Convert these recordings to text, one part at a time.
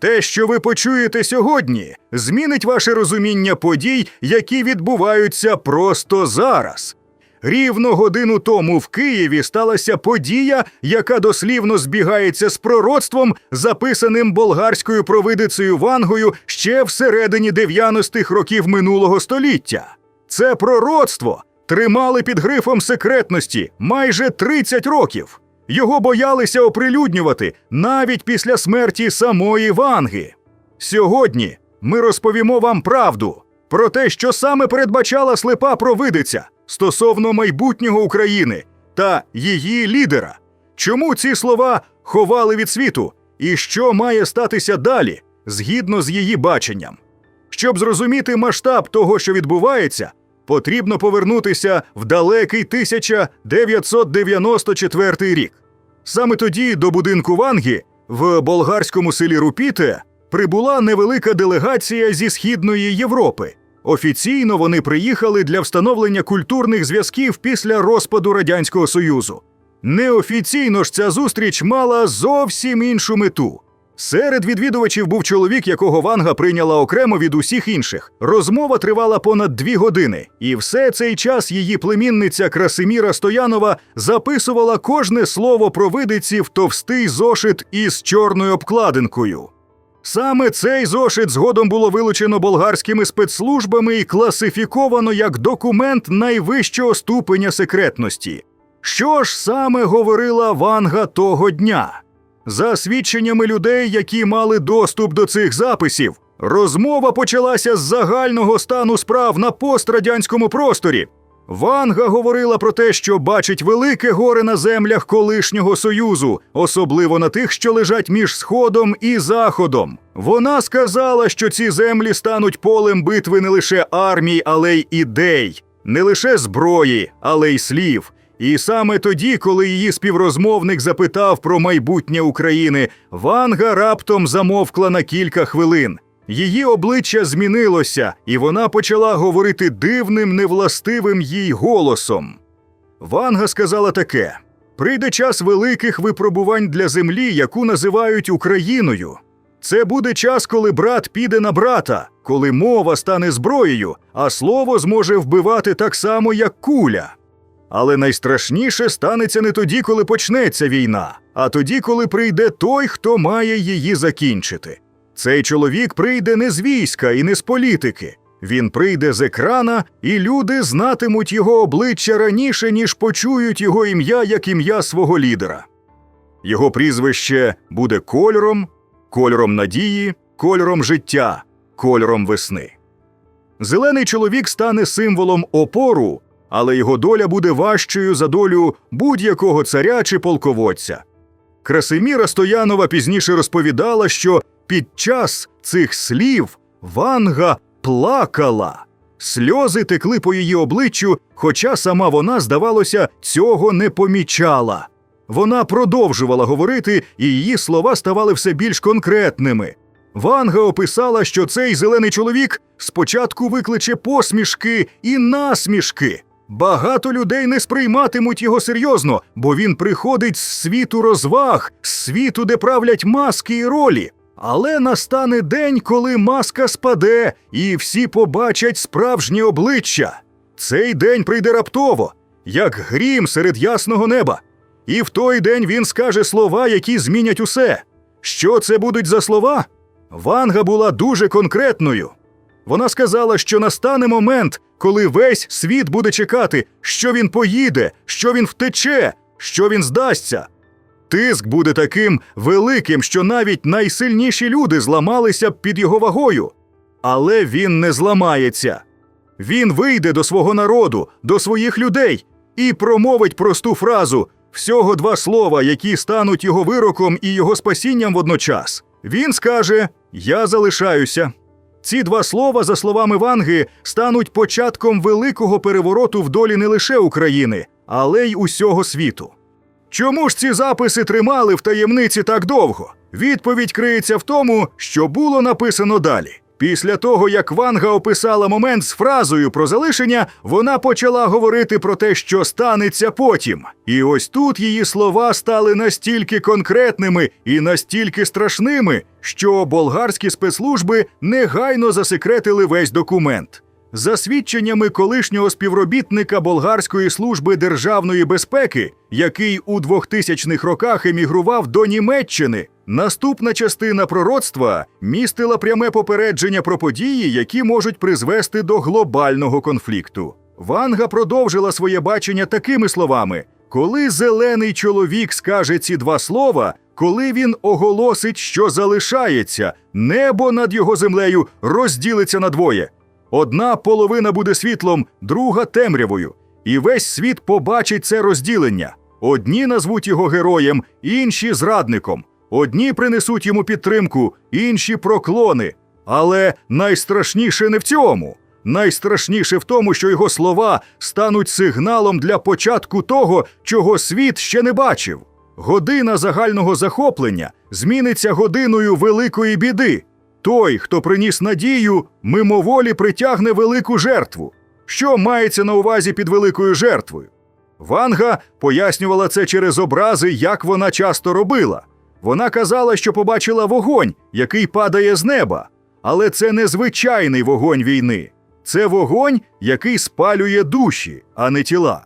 Те, що ви почуєте сьогодні, змінить ваше розуміння подій, які відбуваються просто зараз. Рівно годину тому в Києві сталася подія, яка дослівно збігається з пророцтвом, записаним болгарською провидицею Вангою ще всередині 90-х років минулого століття. Це пророцтво тримали під грифом секретності майже 30 років. Його боялися оприлюднювати навіть після смерті самої Ванги. Сьогодні ми розповімо вам правду про те, що саме передбачала слепа провидиця стосовно майбутнього України та її лідера. Чому ці слова ховали від світу, і що має статися далі, згідно з її баченням? Щоб зрозуміти масштаб того, що відбувається, потрібно повернутися в далекий 1994 рік. Саме тоді до будинку Ванги в болгарському селі Рупіте прибула невелика делегація зі Східної Європи. Офіційно вони приїхали для встановлення культурних зв'язків після розпаду Радянського Союзу. Неофіційно ж ця зустріч мала зовсім іншу мету. Серед відвідувачів був чоловік, якого Ванга прийняла окремо від усіх інших. Розмова тривала понад дві години, і все цей час її племінниця Красиміра Стоянова записувала кожне слово провидиці в товстий зошит із чорною обкладинкою. Саме цей зошит згодом було вилучено болгарськими спецслужбами і класифіковано як документ найвищого ступеня секретності. Що ж саме говорила Ванга того дня? За свідченнями людей, які мали доступ до цих записів, розмова почалася з загального стану справ на пострадянському просторі. Ванга говорила про те, що бачить велике горе на землях колишнього союзу, особливо на тих, що лежать між сходом і заходом. Вона сказала, що ці землі стануть полем битви не лише армій, але й ідей, не лише зброї, але й слів. І саме тоді, коли її співрозмовник запитав про майбутнє України, Ванга раптом замовкла на кілька хвилин. Її обличчя змінилося, і вона почала говорити дивним, невластивим їй голосом. Ванга сказала таке: прийде час великих випробувань для землі, яку називають Україною. Це буде час, коли брат піде на брата, коли мова стане зброєю, а слово зможе вбивати так само, як куля. Але найстрашніше станеться не тоді, коли почнеться війна, а тоді, коли прийде той, хто має її закінчити. Цей чоловік прийде не з війська і не з політики. Він прийде з екрана, і люди знатимуть його обличчя раніше, ніж почують його ім'я як ім'я свого лідера. Його прізвище буде кольором, кольором надії, кольором життя, кольором весни. Зелений чоловік стане символом опору, але його доля буде важчою за долю будь-якого царя чи полководця. Красиміра Стоянова пізніше розповідала, що під час цих слів Ванга плакала. Сльози текли по її обличчю, хоча сама вона, здавалося, цього не помічала. Вона продовжувала говорити, і її слова ставали все більш конкретними. Ванга описала, що цей зелений чоловік спочатку викличе посмішки і насмішки. Багато людей не сприйматимуть його серйозно, бо він приходить з світу розваг, з світу, де правлять маски і ролі. Але настане день, коли маска спаде, і всі побачать справжнє обличчя. Цей день прийде раптово, як грім серед ясного неба. І в той день він скаже слова, які змінять усе. Що це будуть за слова? Ванга була дуже конкретною. Вона сказала, що настане момент, коли весь світ буде чекати, що він поїде, що він втече, що він здасться. Тиск буде таким великим, що навіть найсильніші люди зламалися б під його вагою. Але він не зламається. Він вийде до свого народу, до своїх людей і промовить просту фразу всього два слова, які стануть його вироком і його спасінням водночас. Він скаже: Я залишаюся. Ці два слова, за словами Ванги, стануть початком великого перевороту в долі не лише України, але й усього світу. Чому ж ці записи тримали в таємниці так довго? Відповідь криється в тому, що було написано далі. Після того, як Ванга описала момент з фразою про залишення, вона почала говорити про те, що станеться потім. І ось тут її слова стали настільки конкретними і настільки страшними, що болгарські спецслужби негайно засекретили весь документ. За свідченнями колишнього співробітника Болгарської служби державної безпеки, який у 2000-х роках емігрував до Німеччини, наступна частина пророцтва містила пряме попередження про події, які можуть призвести до глобального конфлікту. Ванга продовжила своє бачення такими словами: коли зелений чоловік скаже ці два слова, коли він оголосить, що залишається, небо над його землею розділиться на двоє. Одна половина буде світлом, друга темрявою, і весь світ побачить це розділення. Одні назвуть його героєм, інші зрадником. Одні принесуть йому підтримку, інші проклони. Але найстрашніше не в цьому. Найстрашніше в тому, що його слова стануть сигналом для початку того, чого світ ще не бачив. Година загального захоплення зміниться годиною великої біди. Той, хто приніс надію, мимоволі притягне велику жертву. Що мається на увазі під великою жертвою? Ванга пояснювала це через образи, як вона часто робила. Вона казала, що побачила вогонь, який падає з неба. Але це не звичайний вогонь війни. Це вогонь, який спалює душі, а не тіла.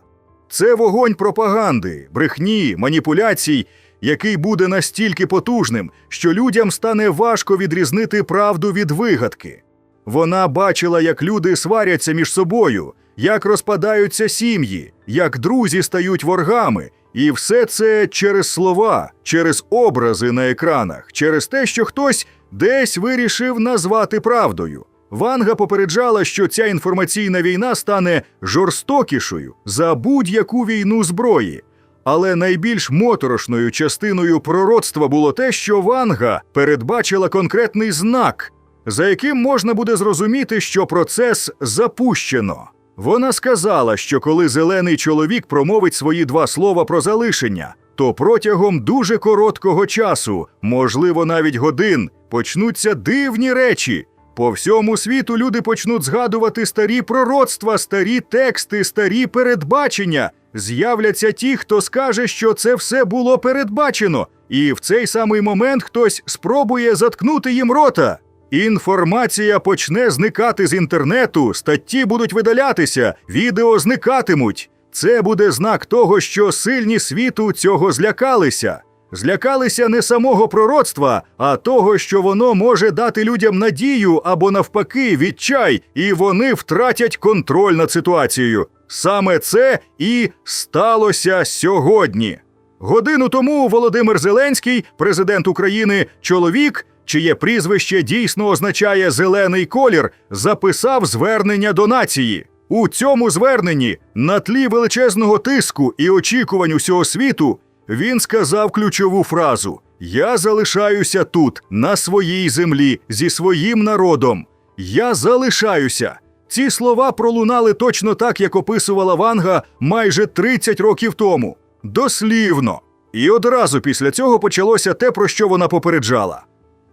Це вогонь пропаганди, брехні, маніпуляцій, який буде настільки потужним, що людям стане важко відрізнити правду від вигадки. Вона бачила, як люди сваряться між собою, як розпадаються сім'ї, як друзі стають воргами, і все це через слова, через образи на екранах, через те, що хтось десь вирішив назвати правдою. Ванга попереджала, що ця інформаційна війна стане жорстокішою за будь-яку війну зброї. Але найбільш моторошною частиною пророцтва було те, що Ванга передбачила конкретний знак, за яким можна буде зрозуміти, що процес запущено. Вона сказала, що коли зелений чоловік промовить свої два слова про залишення, то протягом дуже короткого часу, можливо, навіть годин, почнуться дивні речі. По всьому світу люди почнуть згадувати старі пророцтва, старі тексти, старі передбачення. З'являться ті, хто скаже, що це все було передбачено, і в цей самий момент хтось спробує заткнути їм рота. Інформація почне зникати з інтернету, статті будуть видалятися, відео зникатимуть. Це буде знак того, що сильні світу цього злякалися. Злякалися не самого пророцтва, а того, що воно може дати людям надію або навпаки відчай, і вони втратять контроль над ситуацією. Саме це і сталося сьогодні. Годину тому Володимир Зеленський, президент України, чоловік, чиє прізвище дійсно означає зелений колір, записав звернення до нації. У цьому зверненні, на тлі величезного тиску і очікувань усього світу, він сказав ключову фразу: Я залишаюся тут, на своїй землі, зі своїм народом. Я залишаюся. Ці слова пролунали точно так, як описувала Ванга майже 30 років тому. Дослівно. І одразу після цього почалося те, про що вона попереджала.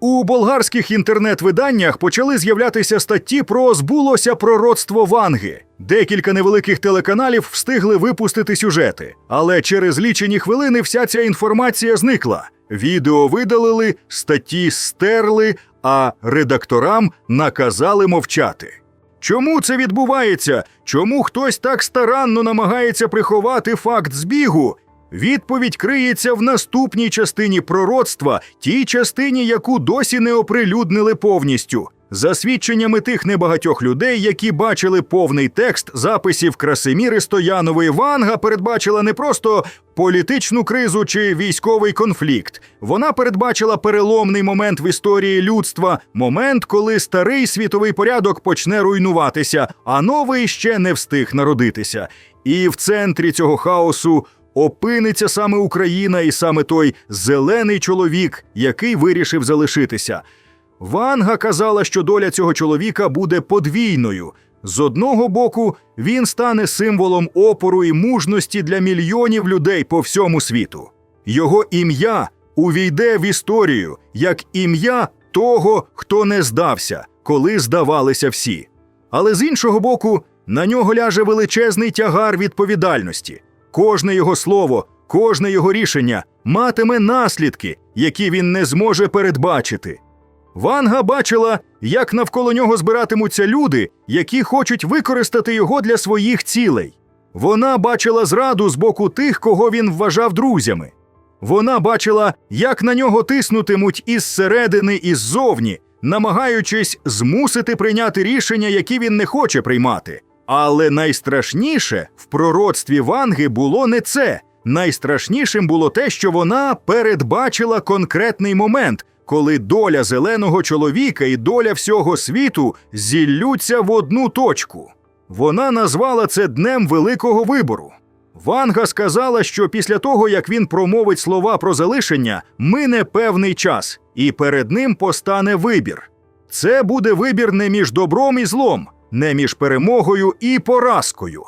У болгарських інтернет-виданнях почали з'являтися статті про збулося пророцтво Ванги. Декілька невеликих телеканалів встигли випустити сюжети, але через лічені хвилини вся ця інформація зникла. Відео видалили, статті стерли, а редакторам наказали мовчати. Чому це відбувається? Чому хтось так старанно намагається приховати факт збігу? Відповідь криється в наступній частині пророцтва, тій частині, яку досі не оприлюднили повністю. За свідченнями тих небагатьох людей, які бачили повний текст записів Красиміри Стоянової, Ванга передбачила не просто політичну кризу чи військовий конфлікт. Вона передбачила переломний момент в історії людства, момент, коли старий світовий порядок почне руйнуватися, а новий ще не встиг народитися. І в центрі цього хаосу опиниться саме Україна і саме той зелений чоловік, який вирішив залишитися. Ванга казала, що доля цього чоловіка буде подвійною. З одного боку, він стане символом опору і мужності для мільйонів людей по всьому світу. Його ім'я увійде в історію як ім'я того, хто не здався, коли здавалися всі. Але з іншого боку, на нього ляже величезний тягар відповідальності. Кожне його слово, кожне його рішення матиме наслідки, які він не зможе передбачити. Ванга бачила, як навколо нього збиратимуться люди, які хочуть використати його для своїх цілей. Вона бачила зраду з боку тих, кого він вважав друзями. Вона бачила, як на нього тиснутимуть із середини і ззовні, намагаючись змусити прийняти рішення, які він не хоче приймати. Але найстрашніше в пророцтві Ванги було не це. Найстрашнішим було те, що вона передбачила конкретний момент, коли доля зеленого чоловіка і доля всього світу зіллються в одну точку. Вона назвала це днем великого вибору. Ванга сказала, що після того, як він промовить слова про залишення, мине певний час, і перед ним постане вибір. Це буде вибір не між добром і злом, не між перемогою і поразкою.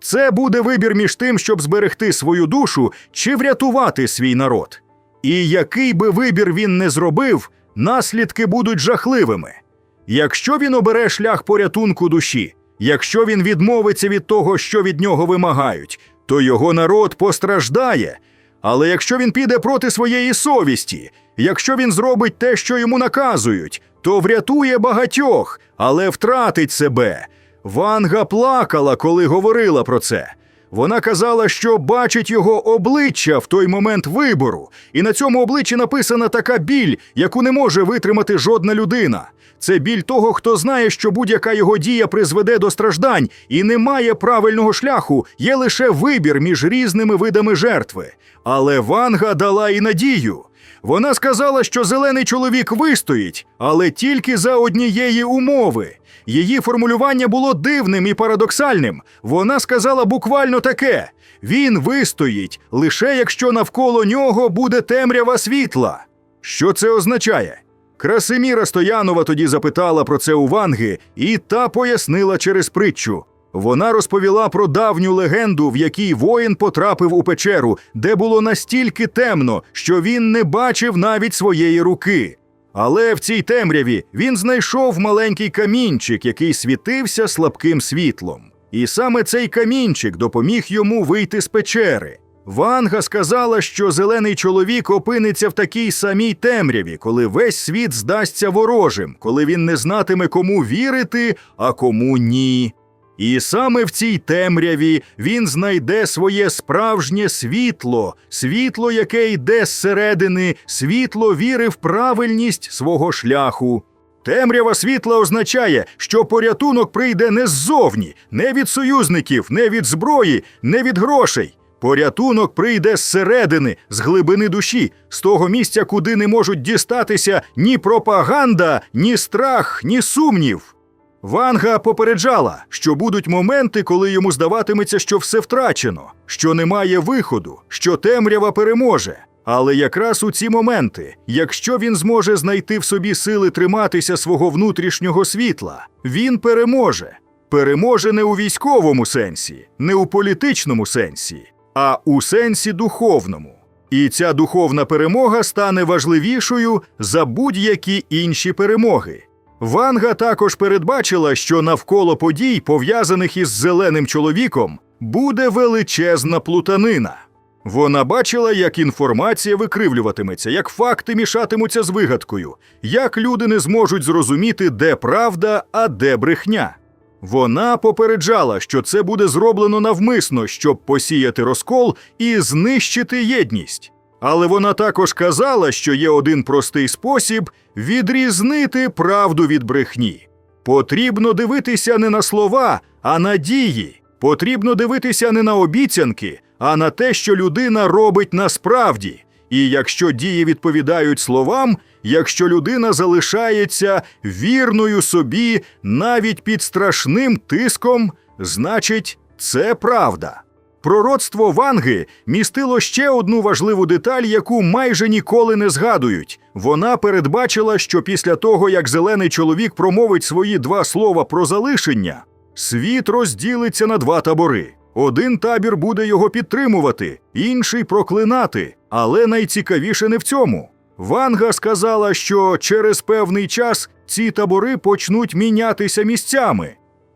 Це буде вибір між тим, щоб зберегти свою душу чи врятувати свій народ. І який би вибір він не зробив, наслідки будуть жахливими. Якщо він обере шлях порятунку душі, якщо він відмовиться від того, що від нього вимагають, то його народ постраждає. Але якщо він піде проти своєї совісті, якщо він зробить те, що йому наказують, то врятує багатьох, але втратить себе. Ванга плакала, коли говорила про це. Вона казала, що бачить його обличчя в той момент вибору, і на цьому обличчі написана така біль, яку не може витримати жодна людина. Це біль того, хто знає, що будь-яка його дія призведе до страждань і немає правильного шляху, є лише вибір між різними видами жертви. Але Ванга дала і надію. Вона сказала, що зелений чоловік вистоїть, але тільки за однієї умови. Її формулювання було дивним і парадоксальним. Вона сказала буквально таке: він вистоїть лише якщо навколо нього буде темрява світла. Що це означає? Красиміра Стоянова тоді запитала про це у Ванги, і та пояснила через притчу. Вона розповіла про давню легенду, в якій воїн потрапив у печеру, де було настільки темно, що він не бачив навіть своєї руки. Але в цій темряві він знайшов маленький камінчик, який світився слабким світлом. І саме цей камінчик допоміг йому вийти з печери. Ванга сказала, що зелений чоловік опиниться в такій самій темряві, коли весь світ здасться ворожим, коли він не знатиме, кому вірити, а кому ні. І саме в цій темряві він знайде своє справжнє світло, світло, яке йде зсередини, світло віри в правильність свого шляху. Темрява світла означає, що порятунок прийде не ззовні, не від союзників, не від зброї, не від грошей. Порятунок прийде зсередини, з глибини душі, з того місця, куди не можуть дістатися ні пропаганда, ні страх, ні сумнів. Ванга попереджала, що будуть моменти, коли йому здаватиметься, що все втрачено, що немає виходу, що темрява переможе. Але якраз у ці моменти, якщо він зможе знайти в собі сили триматися свого внутрішнього світла, він переможе. Переможе не у військовому сенсі, не у політичному сенсі, а у сенсі духовному. І ця духовна перемога стане важливішою за будь-які інші перемоги. Ванга також передбачила, що навколо подій, пов'язаних із зеленим чоловіком, буде величезна плутанина. Вона бачила, як інформація викривлюватиметься, як факти мішатимуться з вигадкою, як люди не зможуть зрозуміти, де правда, а де брехня. Вона попереджала, що це буде зроблено навмисно, щоб посіяти розкол і знищити єдність. Але вона також казала, що є один простий спосіб відрізнити правду від брехні. Потрібно дивитися не на слова, а на дії. Потрібно дивитися не на обіцянки, а на те, що людина робить насправді. І якщо дії відповідають словам, якщо людина залишається вірною собі навіть під страшним тиском, значить, це правда. Пророцтво Ванги містило ще одну важливу деталь, яку майже ніколи не згадують. Вона передбачила, що після того, як зелений чоловік промовить свої два слова про залишення, світ розділиться на два табори. Один табір буде його підтримувати, інший проклинати. Але найцікавіше не в цьому. Ванга сказала, що через певний час ці табори почнуть мінятися місцями.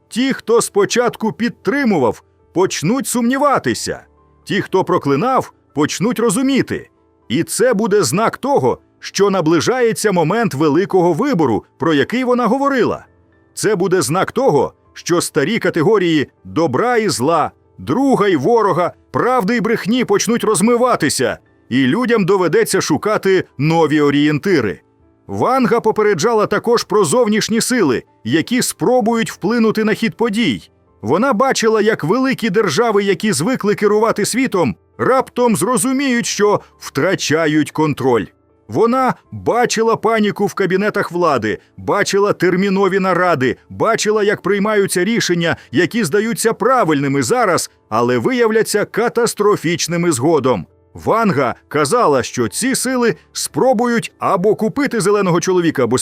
Ті, хто спочатку підтримував, почнуть сумніватися. Ті, хто проклинав, почнуть розуміти. І це буде знак того, що наближається момент великого вибору, про який вона говорила. Це буде знак того, що старі категорії добра і зла, друга і ворога, правди і брехні почнуть розмиватися, і людям доведеться шукати нові орієнтири. Ванга попереджала також про зовнішні сили, які спробують вплинути на хід подій. Вона бачила, як великі держави, які звикли керувати світом, раптом зрозуміють, що втрачають контроль. Вона бачила паніку в кабінетах влади, бачила термінові наради, бачила, як приймаються рішення, які здаються правильними зараз, але виявляться катастрофічними згодом. Ванга казала, що ці сили спробують або купити зеленого чоловіка, або,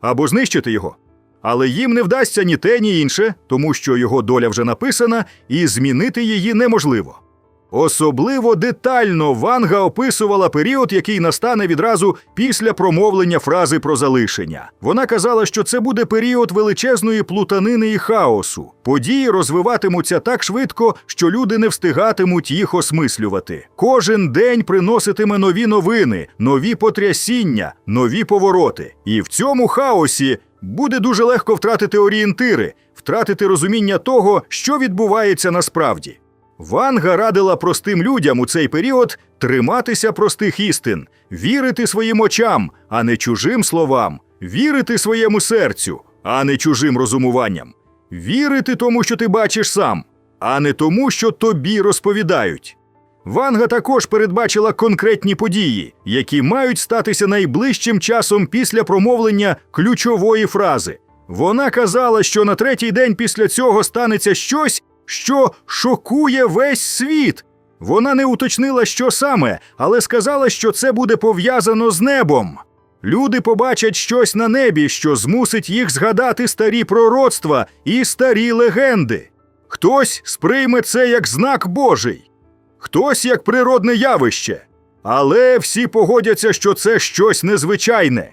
або знищити його. Але їм не вдасться ні те, ні інше, тому що його доля вже написана, і змінити її неможливо. Особливо детально Ванга описувала період, який настане відразу після промовлення фрази про залишення. Вона казала, що це буде період величезної плутанини і хаосу. Події розвиватимуться так швидко, що люди не встигатимуть їх осмислювати. Кожен день приноситиме нові новини, нові потрясіння, нові повороти. І в цьому хаосі буде дуже легко втратити орієнтири, втратити розуміння того, що відбувається насправді. Ванга радила простим людям у цей період триматися простих істин, вірити своїм очам, а не чужим словам, вірити своєму серцю, а не чужим розумуванням, вірити тому, що ти бачиш сам, а не тому, що тобі розповідають. Ванга також передбачила конкретні події, які мають статися найближчим часом після промовлення ключової фрази. Вона казала, що на третій день після цього станеться щось, що шокує весь світ. Вона не уточнила, що саме, але сказала, що це буде пов'язано з небом. Люди побачать щось на небі, що змусить їх згадати старі пророцтва і старі легенди. Хтось сприйме це як знак Божий, хтось як природне явище. Але всі погодяться, що це щось незвичайне.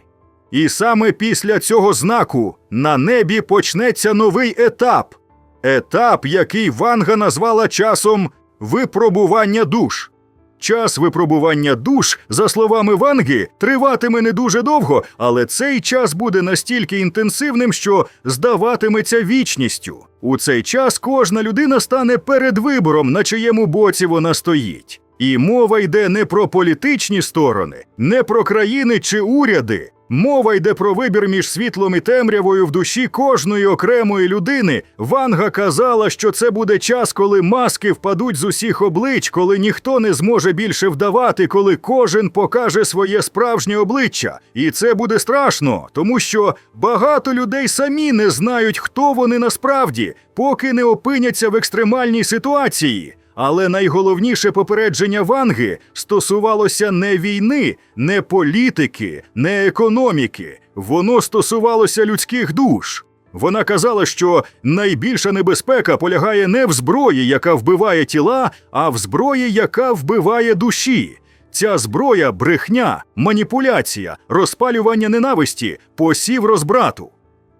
І саме після цього знаку на небі почнеться новий етап. Етап, який Ванга назвала часом випробування душ. Час випробування душ, за словами Ванги, триватиме не дуже довго, але цей час буде настільки інтенсивним, що здаватиметься вічністю. У цей час кожна людина стане перед вибором, на чиєму боці вона стоїть. І мова йде не про політичні сторони, не про країни чи уряди. Мова йде про вибір між світлом і темрявою в душі кожної окремої людини. Ванга казала, що це буде час, коли маски впадуть з усіх облич, коли ніхто не зможе більше вдавати, коли кожен покаже своє справжнє обличчя. І це буде страшно, тому що багато людей самі не знають, хто вони насправді, поки не опиняться в екстремальній ситуації. Але найголовніше попередження Ванги стосувалося не війни, не політики, не економіки. Воно стосувалося людських душ. Вона казала, що найбільша небезпека полягає не в зброї, яка вбиває тіла, а в зброї, яка вбиває душі. Ця зброя брехня, маніпуляція, розпалювання ненависті, посів розбрату.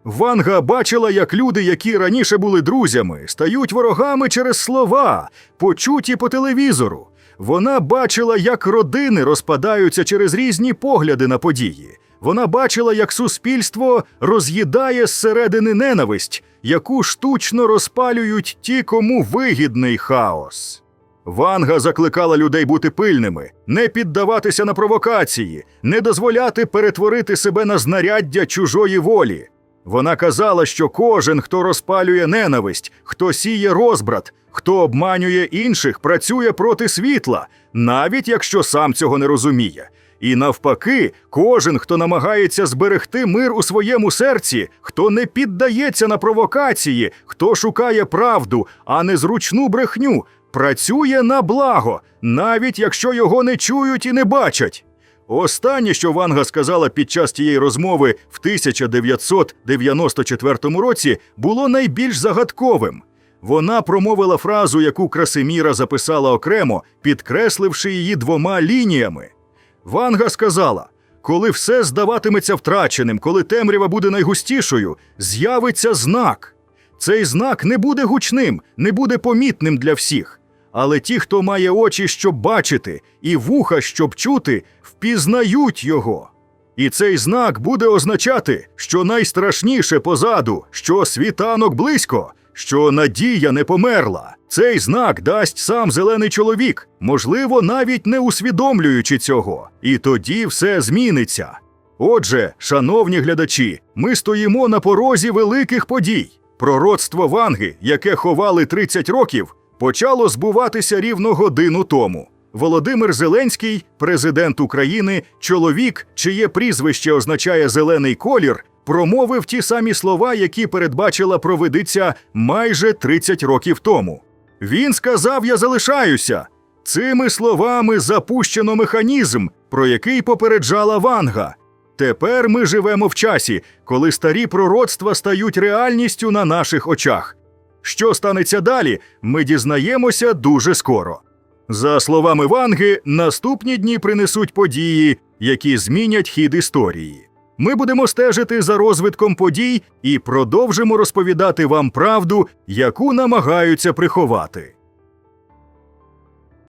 Ванга бачила, як люди, які раніше були друзями, стають ворогами через слова, почуті по телевізору. Вона бачила, як родини розпадаються через різні погляди на події. Вона бачила, як суспільство роз'їдає зсередини ненависть, яку штучно розпалюють ті, кому вигідний хаос. Ванга закликала людей бути пильними, не піддаватися на провокації, не дозволяти перетворити себе на знаряддя чужої волі. Вона казала, що кожен, хто розпалює ненависть, хто сіє розбрат, хто обманює інших, працює проти світла, навіть якщо сам цього не розуміє. І навпаки, кожен, хто намагається зберегти мир у своєму серці, хто не піддається на провокації, хто шукає правду, а не зручну брехню, працює на благо, навіть якщо його не чують і не бачать. Останнє, що Ванга сказала під час тієї розмови в 1994 році, було найбільш загадковим. Вона промовила фразу, яку Красиміра записала окремо, підкресливши її двома лініями. Ванга сказала: коли все здаватиметься втраченим, коли темрява буде найгустішою, з'явиться знак. Цей знак не буде гучним, не буде помітним для всіх. Але ті, хто має очі, щоб бачити, і вуха, щоб чути, впізнають його. І цей знак буде означати, що найстрашніше позаду, що світанок близько, що надія не померла. Цей знак дасть сам зелений чоловік, можливо, навіть не усвідомлюючи цього. І тоді все зміниться. Отже, шановні глядачі, ми стоїмо на порозі великих подій. Пророцтво Ванги, яке ховали 30 років, почало збуватися рівно годину тому. Володимир Зеленський, президент України, чоловік, чиє прізвище означає зелений колір, промовив ті самі слова, які передбачила провидиця майже 30 років тому. Він сказав: Я залишаюся. Цими словами запущено механізм, про який попереджала Ванга. Тепер ми живемо в часі, коли старі пророцтва стають реальністю на наших очах. Що станеться далі, ми дізнаємося дуже скоро. За словами Ванги, наступні дні принесуть події, які змінять хід історії. Ми будемо стежити за розвитком подій і продовжимо розповідати вам правду, яку намагаються приховати.